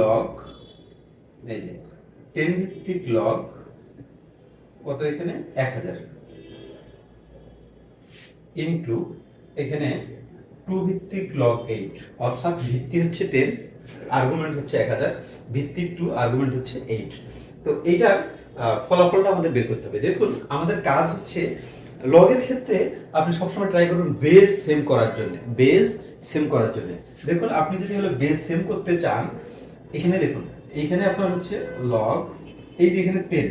Log এই যে ten ভিত্তিক লগ কত এখানে? এক হাজার। ইন্টু এখানে টু ভিত্তিক লগ এইট অর্থাৎ ভিত্তি হচ্ছে টেন আর্গুমেন্ট হচ্ছে এক হাজার, ভিত্তি টু আর্গুমেন্ট হচ্ছে এইট তো এইটা ফলাফলটা আমাদের বের করতে হবে। দেখুন, আমাদের কাজ হচ্ছে লগের ক্ষেত্রে আপনি সবসময় ট্রাই করবেন বেস সেম করার জন্য বেস সেম করার জন্য। দেখুন, আপনি যদি হলো বেস সেম করতে চান এখানে দেখুন এইখানে আপনার হচ্ছে লগ এই যে এখানে টেন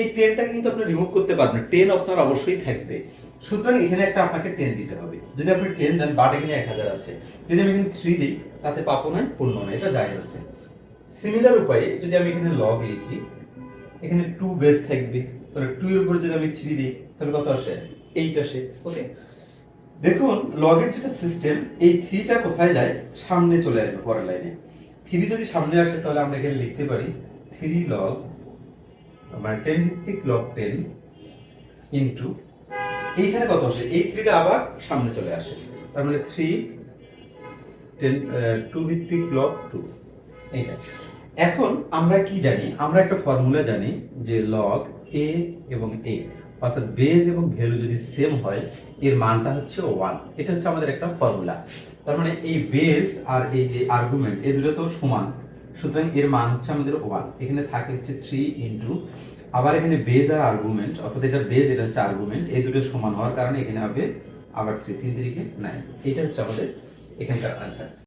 এই টেনটা কিন্তু আপনি রিমুভ করতে পারবেন টেন আপনার অবশ্যই থাকবে। সুতরাং এখানে একটা আপনাকে টেন দিতে হবে। যদি আপনি টেন দেন বাট এখানে এক হাজার আছে। যদি আমি এখানে থ্রি দিই তাতে পাপো নয় পূর্ণ নয় এটা যায় আছে। সিমিলার উপায়ে যদি আমি এখানে লগ লিখি এখানে টু বেস থাকবে তাহলে টু এর উপরে যদি আমি থ্রি দিই তাহলে কত আসে? এইট আসে। ওকে দেখুন লগের যেটা সিস্টেম এই থ্রিটা কোথায় যায়? সামনে চলে আসবে পরের লাইনে থ্রি যদি সামনে আসে, তাহলে আমরা এখানে লিখতে পারি থ্রি লগ মানে টেন ভিত্তিক লগ টেন ইন্টু, এইখানে কত আসে? এই থ্রিটা আবার সামনে চলে আসে। তার মানে থ্রি টেন টু ভিত্তিক লগ টু। এইটা। এখন আমরা কি জানি? আমরা একটা ফর্মুলা জানি যে লগ এ এবং এ অর্থাৎ বেজ এবং ভ্যালু যদি সেম হয়, এর মানটা হচ্ছে ওয়ান এটা হচ্ছে আমাদের একটা ফর্মুলা তার মানে এই বেজ আর এই যে আর্গুমেন্ট এই দুটো তো সমান। সুতরাং এর মান হচ্ছে আমাদের ওয়ান এখানে থাকে হচ্ছে থ্রি ইন্টু আবার এখানে বেজ আর আর্গুমেন্ট অর্থাৎ এটা বেজ, এটা হচ্ছে আর্গুমেন্ট এই দুটো সমান হওয়ার কারণে এখানে হবে আবার থ্রি তিন দিকে নাইন এটা হচ্ছে আমাদের এখানকার আনসার